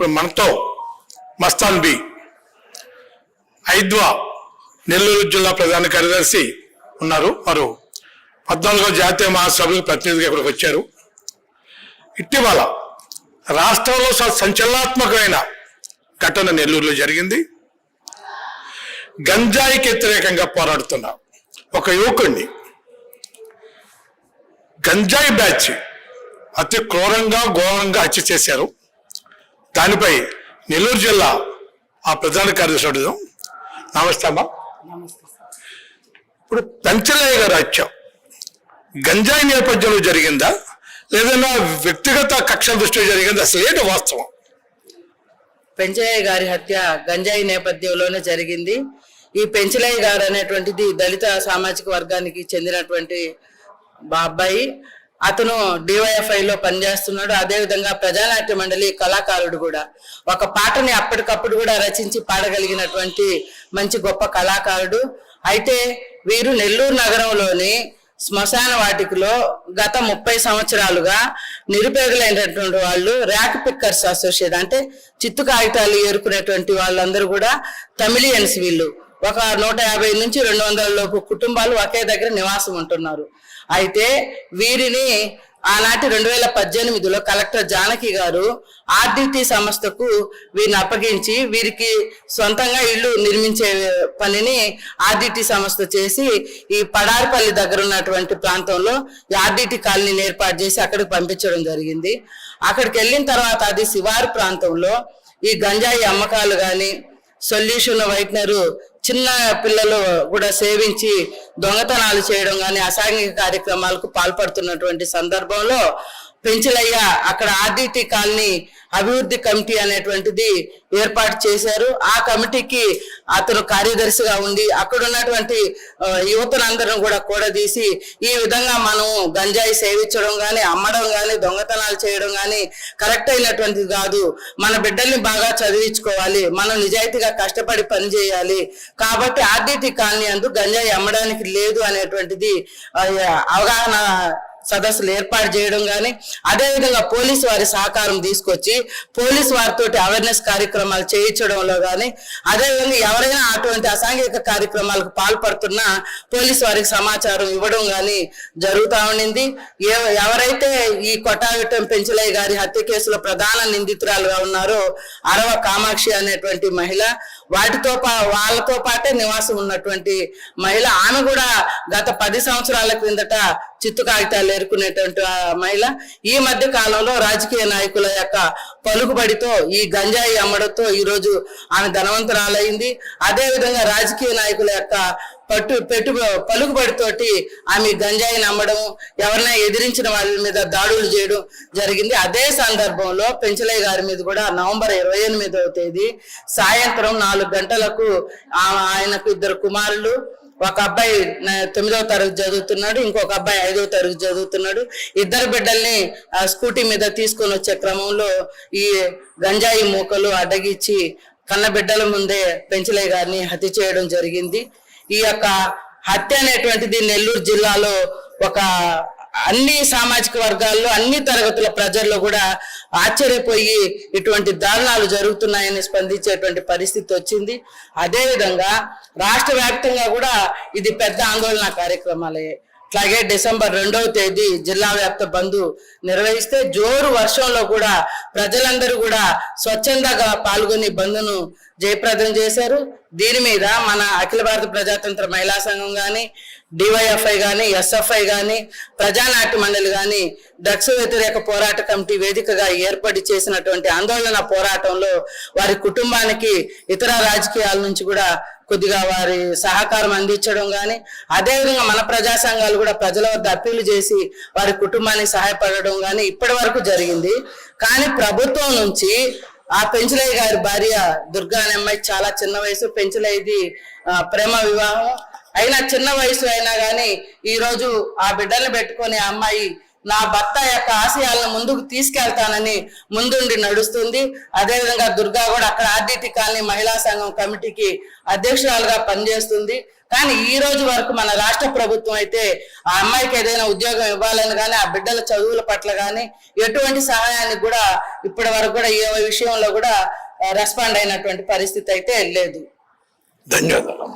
ఇప్పుడు మనతో మస్తాన్ బి ఐద్వా నెల్లూరు జిల్లా ప్రధాన కార్యదర్శి ఉన్నారు. వారు పద్నాలుగో జాతీయ మహాసభకు ప్రతినిధిగా ఇక్కడికి వచ్చారు. ఇటీవల రాష్ట్రంలో స- సంచలనాత్మకమైన ఘటన నెల్లూరులో జరిగింది. గంజాయికి వ్యతిరేకంగా పోరాడుతున్న ఒక యువకుడిని గంజాయి బ్యాచ్ అతి క్రూరంగా ఘోరంగా హత్య చేశారు. దానిపై నెల్లూరు జిల్లా ఆ ప్రధాన కార్యదర్శి నమస్తే అమ్మా. ఇప్పుడు పెంచలయ్య గారు హత్య. గంజాయి నేపథ్యంలో జరిగిందా? లేదన్నా వ్యక్తిగత కక్షల దృష్టిలో జరిగిందా? అసలు ఏంటి వాస్తవం? పెంచలయ్య గారి హత్య గంజాయి నేపథ్యంలోనే జరిగింది. ఈ పెంచలయ్య గారు అనేటువంటిది దళిత సామాజిక వర్గానికి చెందినటువంటి బా అబ్బాయి. అతను డివైఎఫ్ఐ లో పనిచేస్తున్నాడు. అదేవిధంగా ప్రజానాట్య మండలి కళాకారుడు కూడా. ఒక పాటని అప్పటికప్పుడు కూడా రచించి పాడగలిగినటువంటి మంచి గొప్ప కళాకారుడు. అయితే వీరు నెల్లూరు నగరంలోని శ్మశాన వాటికలో గత ముప్పై సంవత్సరాలుగా నిరుపేదలైనటువంటి వాళ్ళు ర్యాక్ పిక్కర్స్ అసోసియేట్ అంటే చిత్తు కాగితాలు ఏరుకునేటువంటి వాళ్ళందరూ కూడా తమిళియన్స్ వీళ్ళు. ఒక నూట యాభై నుంచి రెండు వందల లోపు కుటుంబాలు ఒకే దగ్గర నివాసం ఉంటున్నారు. అయితే వీరిని ఆనాటి రెండు వేల పద్దెనిమిదిలో కలెక్టర్ జానకి గారు ఆర్డిటి సంస్థకు వీరిని అప్పగించి వీరికి సొంతంగా ఇల్లు నిర్మించే పనిని ఆర్డిటి సంస్థ చేసి ఈ పడారిపల్లి దగ్గర ఉన్నటువంటి ప్రాంతంలో ఆర్డిటి కాలనీని ఏర్పాటు చేసి అక్కడికి పంపించడం జరిగింది. అక్కడికి వెళ్ళిన తర్వాత అది శివారు ప్రాంతంలో ఈ గంజాయి అమ్మకాలు కానీ సొల్యూషన్ వైట్నరు చిన్న పిల్లలు కూడా సేవించి దొంగతనాలు చేయడం కానీ అసాంఘిక కార్యక్రమాలకు పాల్పడుతున్నటువంటి సందర్భంలో పెంచలయ్య అక్కడ ఆర్డిటి కాలనీ అభివృద్ధి కమిటీ అనేటువంటిది ఏర్పాటు చేశారు. ఆ కమిటీకి అతను కార్యదర్శిగా ఉండి అక్కడ ఉన్నటువంటి యువతనందరం కూడా కూడదీసి ఈ విధంగా మనం గంజాయి సేవించడం కానీ అమ్మడం కానీ దొంగతనాలు చేయడం కానీ కరెక్ట్ అయినటువంటిది కాదు. మన బిడ్డల్ని బాగా చదివించుకోవాలి. మనం నిజాయితీగా కష్టపడి పని చేయాలి. కాబట్టి ఆర్డిటి కాలనీ అందు గంజాయి అమ్మడానికి లేదు అనేటువంటిది అవగాహన సదస్సులు ఏర్పాటు చేయడం కానీ అదేవిధంగా పోలీసు వారి సహకారం తీసుకొచ్చి పోలీసు వారితో అవేర్నెస్ కార్యక్రమాలు చేయించడంలో కానీ అదేవిధంగా ఎవరైనా అటువంటి అసాంఘిక కార్యక్రమాలకు పాల్పడుతున్నా పోలీసు వారికి సమాచారం ఇవ్వడం కానీ జరుగుతూ ఉండింది. ఎవరైతే ఈ కొట్టావిటం పెంచలయ్య గారి హత్య కేసులో ప్రధాన నిందితురాలుగా ఉన్నారో అరవ కామాక్షి అనేటువంటి మహిళ వాటితో పా వాళ్ళతో పాటే నివాసం ఉన్నటువంటి మహిళ. ఆమె కూడా గత పది సంవత్సరాల క్రిందట చిత్తు కాగితాలు ఎరుకునేటువంటి మహిళ. ఈ మధ్య కాలంలో రాజకీయ నాయకుల యొక్క పలుకుబడితో ఈ గంజాయి అమ్మడంతో ఈ రోజు ఆమె ధనవంతురాలైంది. అదే విధంగా రాజకీయ నాయకుల యొక్క పట్టు పెట్టు పలుకుబడితోటి ఆమె గంజాయిని అమ్మడం ఎవరినైనా ఎదిరించిన వాళ్ళ మీద దాడులు చేయడం జరిగింది. అదే సందర్భంలో పెంచలయ్య గారి మీద కూడా నవంబర్ ఇరవై ఎనిమిదవ తేదీ సాయంత్రం నాలుగు గంటలకు ఆయనకు ఇద్దరు కుమారులు ఒక అబ్బాయి తొమ్మిదవ తరగతి చదువుతున్నాడు ఇంకొక అబ్బాయి ఐదవ తరగతి చదువుతున్నాడు. ఇద్దరు బిడ్డల్ని ఆ స్కూటీ మీద తీసుకొని వచ్చే క్రమంలో ఈ గంజాయి మూకలు అడ్డగిచ్చి కన్న బిడ్డల ముందే పెంచలయ్య గారిని హత్య చేయడం జరిగింది. ఈ యొక్క హత్య అనేటువంటిది నెల్లూరు జిల్లాలో ఒక అన్ని సామాజిక వర్గాల్లో అన్ని తరగతుల ప్రజల్లో కూడా ఆశ్చర్యపోయి ఇటువంటి దారుణాలు జరుగుతున్నాయని స్పందించేటువంటి పరిస్థితి వచ్చింది. అదేవిధంగా రాష్ట్ర వ్యాప్తంగా కూడా ఇది పెద్ద ఆందోళన కార్యక్రమాలే. అట్లాగే డిసెంబర్ రెండవ తేదీ జిల్లా వ్యాప్త బంద్ నిర్వహిస్తే జోరు వర్షంలో కూడా ప్రజలందరూ కూడా స్వచ్ఛందంగా పాల్గొని బంద్ను జయప్రదం చేశారు. దీని మీద మన అఖిల భారత ప్రజాతంత్ర మహిళా సంఘం కానీ డివైఎఫ్ఐ కానీ ఎస్ఎఫ్ఐ కానీ ప్రజానాట్య మండలి కానీ డ్రగ్స్ వ్యతిరేక పోరాట కమిటీ వేదికగా ఏర్పడి చేసినటువంటి ఆందోళన పోరాటంలో వారి కుటుంబానికి ఇతర రాజకీయాల నుంచి కూడా కొద్దిగా వారి సహకారం అందించడం కానీ అదేవిధంగా మన ప్రజా సంఘాలు కూడా ప్రజల వద్ద అప్పీలు చేసి వారి కుటుంబానికి సహాయపడడం కానీ ఇప్పటి వరకు జరిగింది. కానీ ప్రభుత్వం నుంచి ఆ పెంచులయ్య గారి భార్య దుర్గా అనే అమ్మాయి చాలా చిన్న వయసు పెంచులయ్యది ప్రేమ వివాహం. అయినా చిన్న వయసు అయినా కానీ ఈ రోజు ఆ బిడ్డల్ని పెట్టుకొని ఆ అమ్మాయి నా భర్త యొక్క ఆశయాలను ముందుకు తీసుకెళ్తానని ముందుండి నడుస్తుంది. అదేవిధంగా దుర్గా కూడా అక్కడ ఆర్డిటి కాలనీ మహిళా సంఘం కమిటీకి అధ్యక్షురాలుగా పనిచేస్తుంది. కానీ ఈ రోజు వరకు మన రాష్ట్ర ప్రభుత్వం అయితే ఆ అమ్మాయికి ఏదైనా ఉద్యోగం ఇవ్వాలని కానీ ఆ బిడ్డల చదువుల పట్ల కానీ ఎటువంటి సహాయాన్ని కూడా ఇప్పటి వరకు కూడా ఏ విషయంలో కూడా రెస్పాండ్ అయినటువంటి పరిస్థితి అయితే లేదు. ధన్యవాదాలు.